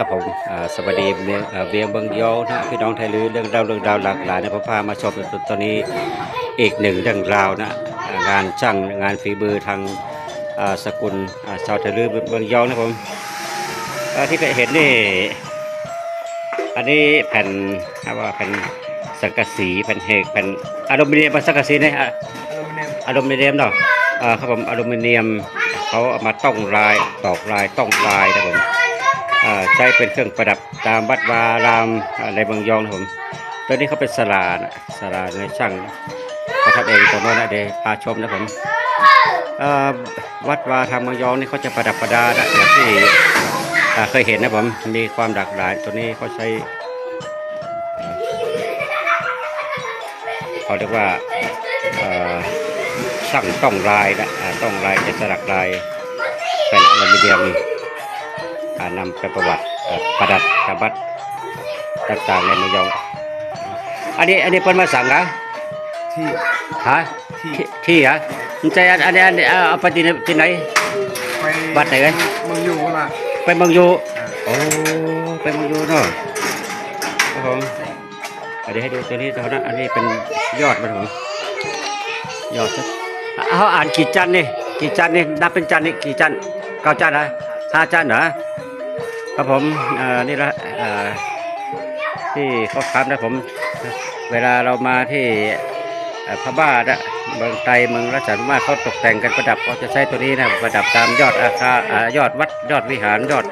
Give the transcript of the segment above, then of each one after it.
ครับผมสวัสดีเวียงอ่าเวียงเบิงยอนะพี่น้องไทยลือเรื่องราวเรื่องราวหลากหลายนะผมพามาชมตอนนี้อีกหนึ่งเรื่องราวนะงานช่างงานฝีมือทางสกุลชาวไทยลือเบิงยอนะผมอ่าที่เห็นนี่อันนี้แผ่นว่าแผ่นสังกะสีแผ่นเฮกแผ่นอลูมิเนียมสังกะสีเนี่ยอะลูมิเนียมเนาะอ่าครับผมอลูมิเนียมเขาเอามาต้องลายตอกลายต้องลายนะผม ใช้เป็นเครื่องประดับตามวัดวารามอะไรบางยองนะผมตัวนี้เขาเป็นสลานะสลาในช่างเขาทำเองตรงโน้นนะเดี๋ยวพาชมนะผมวัดวาทางบางยองนี่เขาจะประดับประดานะอย่างที่เคยเห็นนะผมมีความหลากหลายตัวนี้เขาใช้เขาเรียกว่าเอ่อช่างต้องลายนะต้องลายจะสลักลายเป็นอลูมิเนียม นำไปประวัติอ่าประดับตบัดต่างๆในเมืองยอง อันนี้อันนี้เป็นมาสั่งนะที่ฮะที่ที่ที่ฮะมันใจอันอันนี้อันนี้เอาเอาไปที่ไหนที่ไหนไปวัดไหนกันเมืองอยู่ล่ะไปเมืองยูโอ้ไปเมืองยูเนาะครับผมอันนี้ให้ดูตัวนี้ตัวนั้นอันนี้เป็นยอดมันผมยอดสักเขาอ่านกี่จันนี่กี่จันนี่นับเป็นจันนี่กี่จันเก้าจันนะห้าจันเหรอ ครับผมนี่ละเอ่อที่เขาทำนะผม เวลาเรามาที่พระบ้านะเมืองไทยเมืองรัชมาเขาตกแต่งกันประดับเขาจะใช้ตัวนี้นะประดับตามยอดอาคารยอดวัดยอดวิหารยอด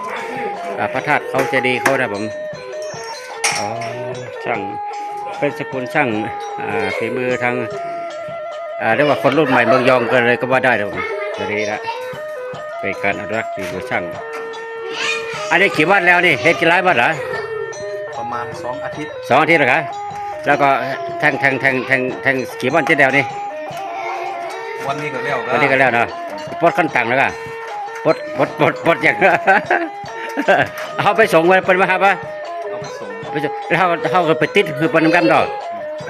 อพระธาตุเขาเจดีเขานะผมช่างเป็นสกุลช่างฝีมือทางเรียกว่าคนรุ่นใหม่เมืองยองกันเลยก็ว่าได้นะผมตัวนี้นะเป็นการอนุรักษ์ฝีมือช่าง อันนี้กี่วันแล้วนี่เฮ็ดกี่ไร่วันเหรอประมาณสองอาทิตย์สองอาทิตย์แล้วครับแล้วก็แทงแทงแทงแทงแทงกี่วันเจ็ดเดียวนี่วันนี้ก็แล้ววันนี้ก็แล้วเนาะปลดขั้นต่างแล้วก็ปลดปลดปลดปลดอย่างเอาไปส่งไว้เป็นมาครับว่าเอาไปส่งไปส่งแล้วเขาเขาก็ไปติดคือเป็นน้ำกันต่อ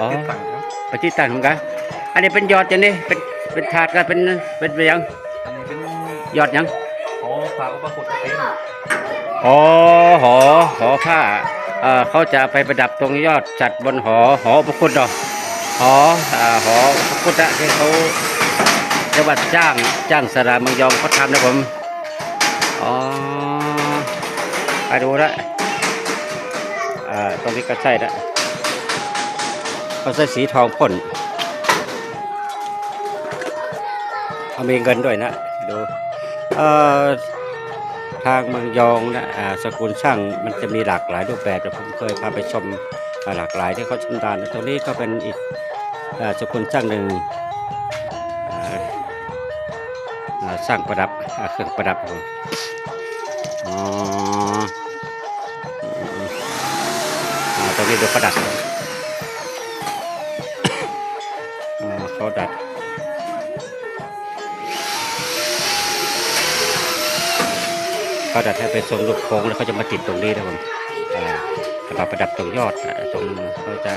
อ๋อติดตั้งครับไปติดตั้งของกันอันนี้เป็นยอดจังนี่เป็นเป็นถาดกันเป็นเป็นเป็นหยังอันนี้เป็นยอดหยังหอพระอุปคุตเต็น อ๋อหอหอผ้าเขาจะไปประดับตรงยอดจัดบนหอหอพระคุณดอกหอหอพระคุณะที่เขาจังหวัดจ้างจ้างสระเมืองยองเขาทำนะผมอ๋อไปดูละอ่าตรงนี้ก็ใช่ละเขาใช้สีทองพ่นเอามีเงินด้วยนะดูเอ่อ ทางเมืองยองนะสกุลช่างมันจะมีหลากหลายรูปแบบแต่ผมเคยพาไปชมหลากหลายที่เขาชำนาญนตรงนี้ก็เป็นอีกสกุลช่างหนึ่งสร้างประดับเครื่องประดับครับผมอ๋ออืมอ่าตรงนี้ดูประดับอ่าเขาดัด เขาดัดให้เป็นทรงลูกโค้งแล้วเขาจะมาติดตรงนี้นะผมอ่าแล้วก็ประดับตรงยอดอ่าตรงเขาจะ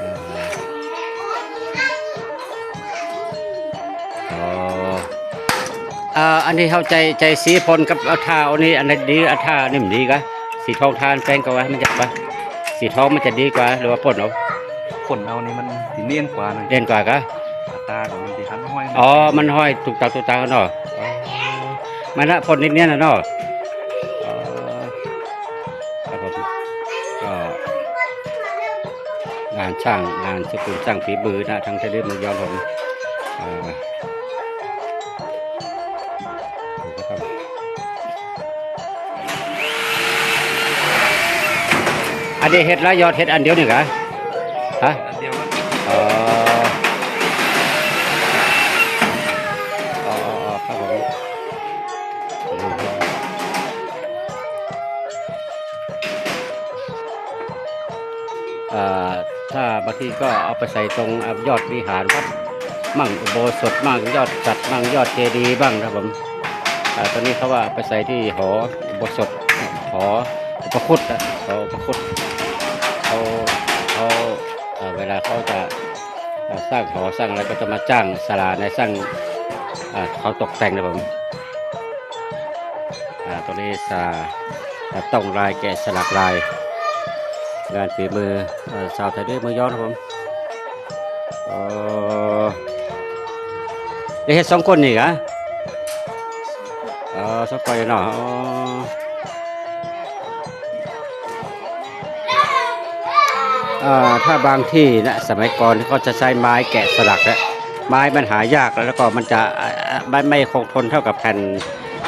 อ่าอ๋ออ่าอันนี้เข้าใจใจสีพลกับเอาท่าอันนี้อันไหนดีเอาท่านี่มันดีกะสีทองทานแป้งกว่ามันจะปะสีทองมันจะดีกว่าหรือว่าพ่นเอาผลเอานี่มันสีเนียนกว่าหน่อยเด่นกว่ากะตาของมันสีหันห้อยอ๋อมันห้อยตุกตาตุกตากันเนาะอ๋อ มันละพ่นนิดเนี้ยนะเนาะอ๋อครับผมก็งานช่างงานสกุลช่างฝีมือนะทางเทเลมือยอมผมอ่าดูครับอันนี้เห็ดละยอดเห็ดอันเดียวนี่กะฮะอันเดียวก็อ๋ออ๋อ ถ้าบางทีก็เอาไปใส่ตรงยอดวิหารวัดมั่งอุโบสถมั่งยอดจัดมั่งยอดเจดีย์บ้างนะครับผมอตอนนี้เขาว่าไปใส่ที่หออุโบสถหออุปคุตนะหออุปคุตเขาเขาเอ่อเวลาเขาจะสร้างหอสร้างอะไรก็จะมาจ้างสลาในสร้างาเขาตกแต่งนะผมออ่าตัวนี้สาอ่าต้องลายแกะสลักลาย งานฝีมือเอ่อชาวไทยด้วยมือย้อนผมเออได้เฮ็ดสองคนนี่กะเออสองคนเนาะถ้าบางที่นะสมัยก่อนเขาจะใช้ไม้แกะสลักนะไม้มันหายากแล้วก็มันจะไม่ไม่คงทนเท่ากับแผ่น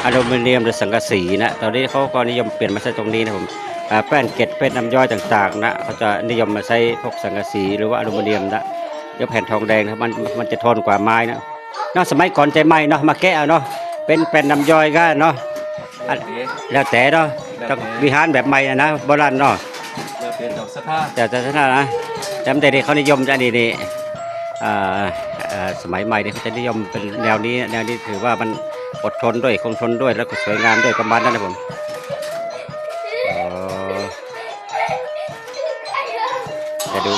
อลูมิเนียมหรือสังกะสีนะตอนนี้เขาก็นิยมเปลี่ยนมาใช้ตรงนี้นะผม แป้นเกล็ดเป็นน้ำย่อยต่างๆนะเขาจะนิยมมาใช้พวกสังกะสีหรือว่าอลูมิเนียมนะเดี๋ยวแผ่นทองแดงนะมันมันจะทนกว่าไม้นะเนอกสมัยก่อนใจไหมเนาะมาแกะเอาเนาะเป็นแผ่นน้ำย่อยก็เนาะอันเอ๊ะแล้วแต่เนาะต้องวิหารแบบใหม่อะนะโบราณเนาะเริ่มเป็นดอกสะท้าแต่แต่ถ้านะจำแต่เด็กเขานิยมจะนี่นี่อ่าอ่าสมัยใหม่เนี่ยเขาจะนิยมเป็นแนวนี้แนวนี้ถือว่ามันอดทนด้วยคงทนด้วยแล้วก็สวยงามด้วยประมาณนั้นนะผม จะดู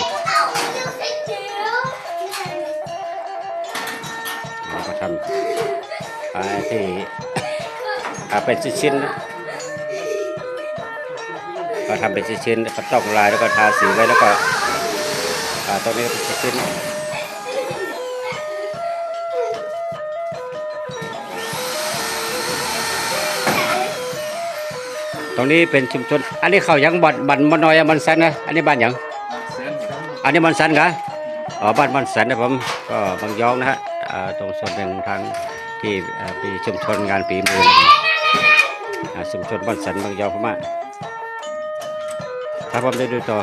เราก็ทำอะไรที่อ่าเป็นชิ้นๆนะก็ทำเป็นชิ้นๆก็ต้องลายแล้วก็ทาสีไว้แล้วก็อ่าตรงนี้เป็นชิ้นๆตรงนี้เป็นชุมชน อันนี้เขายังบันบันมานอยอะมันสันนะ อันนี้บ้านหยังเส้น อันนี้มันสันกะอ๋อบ้านมันสันนะผมก็บางยองนะฮะตรงส่วนหนึ่งทางที่ปีชุมชนงานปีมือชุมชนบ้านสันบางยองพม่าถ้าผมได้ดูต่อ